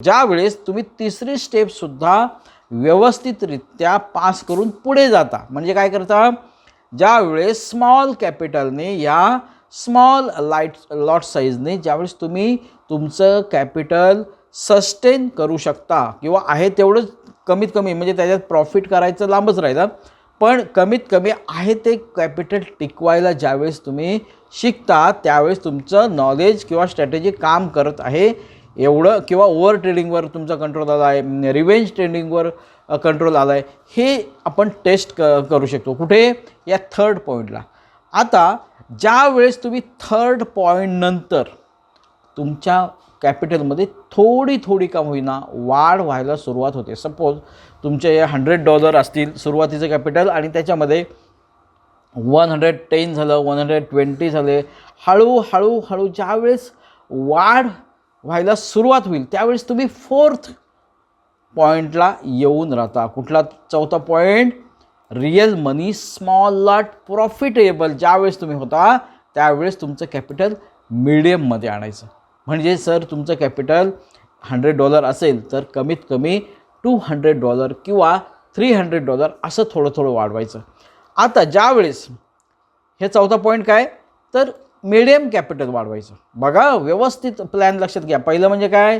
ज्यावेळेस तुम्ही तिसरी स्टेपसुद्धा व्यवस्थितरित्या पास करून पुढे जाता. म्हणजे काय करता? ज्यावेळेस स्मॉल कॅपिटलने या स्मॉल लाइट लॉट साईजने ज्यावेळेस तुम्ही तुमचं कॅपिटल सस्टेन करू शकता किंवा आहे तेवढंच कमीत कमी म्हणजे त्याच्यात प्रॉफिट करायचं लांबच राहिलं पण कमीत कमी आहे ते कॅपिटल टिकवायला ज्यावेळेस तुम्ही शिकता त्यावेळेस तुमचं नॉलेज किंवा स्ट्रॅटेजी काम करत आहे. एवढं किंवा ओव्हर ट्रेडिंगवर तुमचा कंट्रोल आला आहे रिवेंज ट्रेडिंगवर कंट्रोल आला आहे हे आपण टेस्ट क करू शकतो. कुठे? या थर्ड पॉईंटला आता ज्या वेळेस तुम्ही थर्ड पॉईंटनंतर तुमच्या कॅपिटलमध्ये थोडी थोडी का होईना वाढ व्हायला सुरुवात होते. सपोज तुमचे हंड्रेड डॉलर असतील सुरुवातीचं कॅपिटल आणि त्याच्यामध्ये वन हंड्रेड टेन झालं वन हंड्रेड ट्वेंटी झाले हळूहळू हळू ज्यावेळेस वाढ व्हायला सुरुवात होईल. त्यावेळेस तुम्ही फोर्थ पॉईंटला येऊन राहता. कुठला चौथा point real money small lot profitable ज्यावेळेस तुम्ही होता त्यावेळेस तुमचं कॅपिटल मिडियममध्ये आणायचं. म्हणजे सर तुमचं कॅपिटल हंड्रेड डॉलर असेल तर कमीत कमी टू हंड्रेड डॉलर किंवा थ्री हंड्रेड डॉलर असं थोडं थोडं वाढवायचं. आता ज्यावेळेस हे चौथा पॉईंट काय? तर मिडियम कॅपिटल वाढवायचं. बघा व्यवस्थित प्लॅन लक्षात घ्या. पहिलं म्हणजे काय?